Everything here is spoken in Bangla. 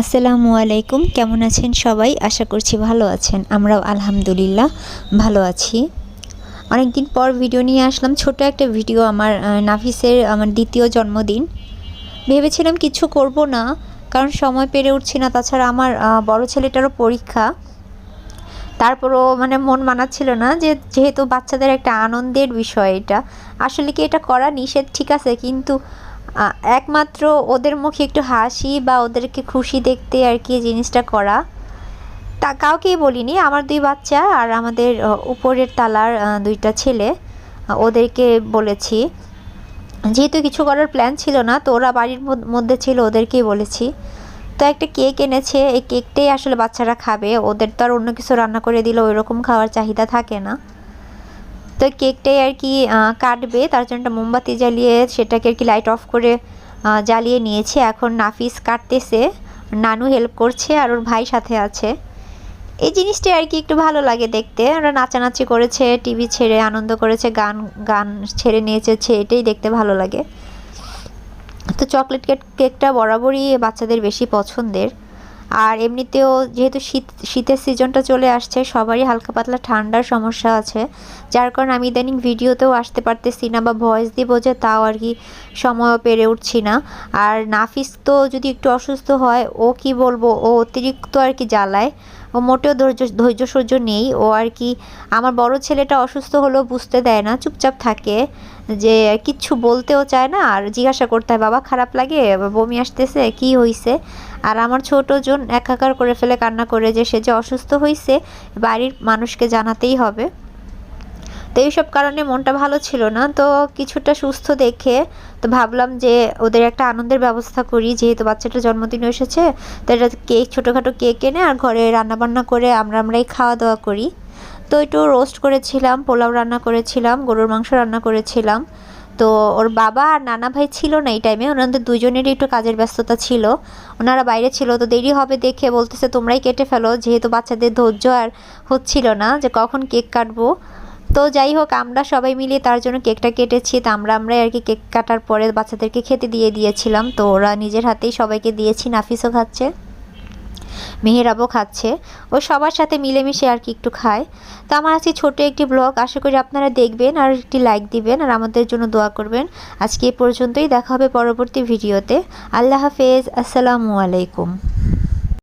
আসসালামু আলাইকুম, কেমন আছেন সবাই? আশা করছি ভালো আছেন। আমরাও আলহামদুলিল্লাহ ভালো আছি। অনেক দিন পর ভিডিও নিয়ে আসলাম। ছোট একটা ভিডিও আমার নাফিসের, আমার দ্বিতীয় জন্মদিন। ভেবেছিলাম কিছু করব না, কারণ সময় পেরে উঠছি না। তাছাড়া আমার বড় ছেলেটারও পরীক্ষা। তারপরও মানে মন মানাচ্ছিল না যে, যেহেতু বাচ্চাদের একটা আনন্দের বিষয় এটা। আসলে কি এটা করা নিষেধ? ঠিক আছে, কিন্তু একমাত্র ওদের মুখে একটু হাসি বা ওদেরকে খুশি দেখতে আর কি জিনিসটা করা। তা কাউকেই বলিনি, আমার দুই বাচ্চা আর আমাদের উপরের তালার দুইটা ছেলে ওদেরকে বলেছি। যেহেতু কিছু করার প্ল্যান ছিল না, তো ওরা বাড়ির মধ্যে ছিল, ওদেরকেই বলেছি। তো একটা কেক এনেছে, এই কেকটাই আসলে বাচ্চারা খাবে, ওদের তো আর অন্য কিছু রান্না করে দিলে ওই রকম খাওয়ার চাহিদা থাকে না। তো কেকটাই আর কি কাটবে। তার জন্য একটা মোমবাতি জ্বালিয়ে সেটাকে আর কি লাইট অফ করে জ্বালিয়ে নিয়েছে। এখন নাফিস কাটতেছে। নানু হেল্প করছে আর ওর ভাই সাথে আছে। এই জিনিসটা আর কি একটু ভালো লাগে দেখতে। ওরা নাচানাচি করেছে টিভি ছেড়ে আনন্দ করেছে, গান গান ছেড়ে নিয়েছে এটাই দেখতে ভালো লাগে। তো চকলেট কেক কেকটা বরাবরই বাচ্চাদের বেশি পছন্দের। আর এমনিতেও যেহেতু শীত, শীতের সিজনটা চলে আসছে, সবারই হালকা পাতলা ঠান্ডার সমস্যা আছে। যার কারণে আমি ইদানিং ভিডিওতেও আসতে পারতেছি না বা ভয়েস দিব যে তাও আর কি সময়ও পেরে উঠছি না। আর নাফিস তো যদি একটু অসুস্থ হয়, ও কি বলব? ও অতিরিক্ত আর কি জ্বালায়। ও মোটেও ধৈর্য ধৈর্য সহ্য নেই। ও আর কি, আমার বড় ছেলেটা অসুস্থ হলেও বুঝতে দেয় না, চুপচাপ থাকে। যে কিচ্ছু বলতেও চায় না, আর জিজ্ঞাসা করতে হয়, বাবা, খারাপ লাগে? বমি আসতেছে? কি হইছে? আর আমার ছোট জন একাকার করে ফেলে কান্না করে যে সে যে অসুস্থ হয়েছে বাড়ির মানুষকে জানাতেই হবে। তো এইসব কারণে মনটা ভালো ছিল না। তো কিছুটা সুস্থ দেখে তো ভাবলাম যে ওদের একটা আনন্দের ব্যবস্থা করি। যেহেতু বাচ্চাটা জন্মদিন এসেছে, তো এটা কেক, ছোটোখাটো কেক এনে আর ঘরে রান্নাবান্না করে আমরা আমরাই খাওয়া দাওয়া করি। তো একটু রোস্ট করেছিলাম, পোলাও রান্না করেছিলাম, গরুর মাংস রান্না করেছিলাম। তো ওর বাবা আর নানা ভাই ছিল না এই টাইমে ওনাদের দুজনেরই একটু কাজের ব্যস্ততা ছিল। ওনারা বাইরে ছিল, তো দেরি হবে দেখে বলতেছে, তোমরাই কেটে ফেলো। যেহেতু বাচ্চাদের ধৈর্য আর হচ্ছিল না যে কখন কেক কাটবো। তো যাই হোক, আমরা সবাই মিলে তার জন্য কেকটা কেটেছি। তো আমরা, আমরাই আর কি কেক কাটার পরে বাচ্চাদেরকে খেতে দিয়ে দিয়েছিলাম। তো ওরা নিজের হাতেই সবাইকে দিয়েছি, নাফিসও খাচ্ছে, মেহেরাবও খাচ্ছে। ও সবার সাথে মিলেমিশে আর কি একটু খায়। তো আমার আজকে ছোট একটি ব্লগ আশা করি আপনারা দেখবেন আর একটি লাইক দিবেন আর আমাদের জন্য দোয়া করবেন। আজকে এ পর্যন্তই, দেখা হবে পরবর্তী ভিডিওতে আল্লাহ হাফেজ, আসসালামু আলাইকুম।